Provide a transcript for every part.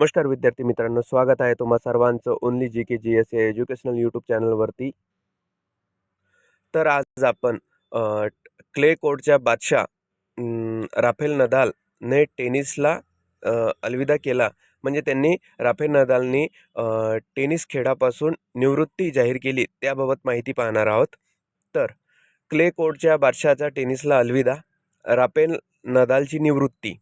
नमस्कार विद्यार्थी मित्रांनो स्वागत आहे तुम्हा सर्वांचं only G K G S A educational YouTube चॅनलवरती. तर आज आपण क्ले कोर्टच्या बादशाह राफेल नदालने टेनिसला अलविदा केला. म्हणजे त्यांनी राफेल नदालनी टेनिस खेळापासून निवृत्ती जाहीर केली. त्याबाबत माहिती पाहणार आहोत. तर क्ले कोर्टच्या बादशाहचा टेनिसला अलविदा राफेल नदालची निवृत्ती.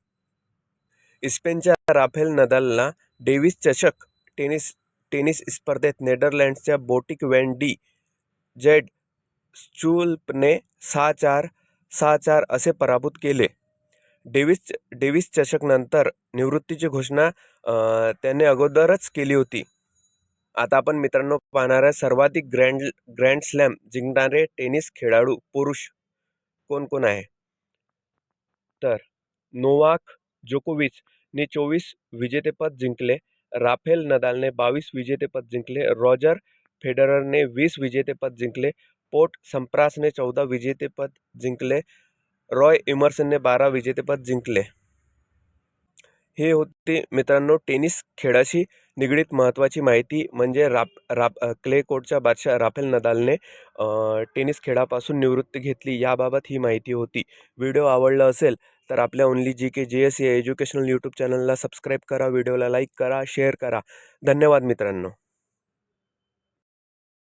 स्पेनच्या राफेल नदालला डेव्हिस चषक टेनिस टेनिस स्पर्धेत नेदरलँड्सच्या बोटिक वॅन डी जेड स्चुल्पने सहा चार सहा चार असे पराभूत केले. डेव्हिस डेव्हिस चषकनंतर निवृत्तीची घोषणा त्याने अगोदरच केली होती. आता आपण मित्रांनो पाहणाऱ्या सर्वाधिक ग्रँड ग्रँड स्लॅम जिंकणारे टेनिस खेळाडू पुरुष कोण कोण आहे? तर नोवाक जोकोविचने चोवीस विजेतेपद जिंकले. राफेल नदालने बावीस विजेतेपद जिंकले. रॉजर फेडररने वीस विजेतेपद जिंकले. पोट संप्रासने चौदा विजेतेपद जिंकले. रॉय इमर्सनने बारा विजेतेपद जिंकले. हे होते मित्रांनो टेनिस खेळाशी निगडीत महत्त्वाची माहिती म्हणजे राप राप क्ले कोर्टच्या बादशाह राफेल नदालने टेनिस खेळापासून निवृत्ती घेतली. याबाबत ही माहिती होती. व्हिडिओ आवडला असेल तर आपल्या only G K G S या एज्युकेशनल यूट्यूब चॅनलला सबस्क्राईब करा व्हिडिओला लाईक करा शेअर करा. धन्यवाद मित्रांनो.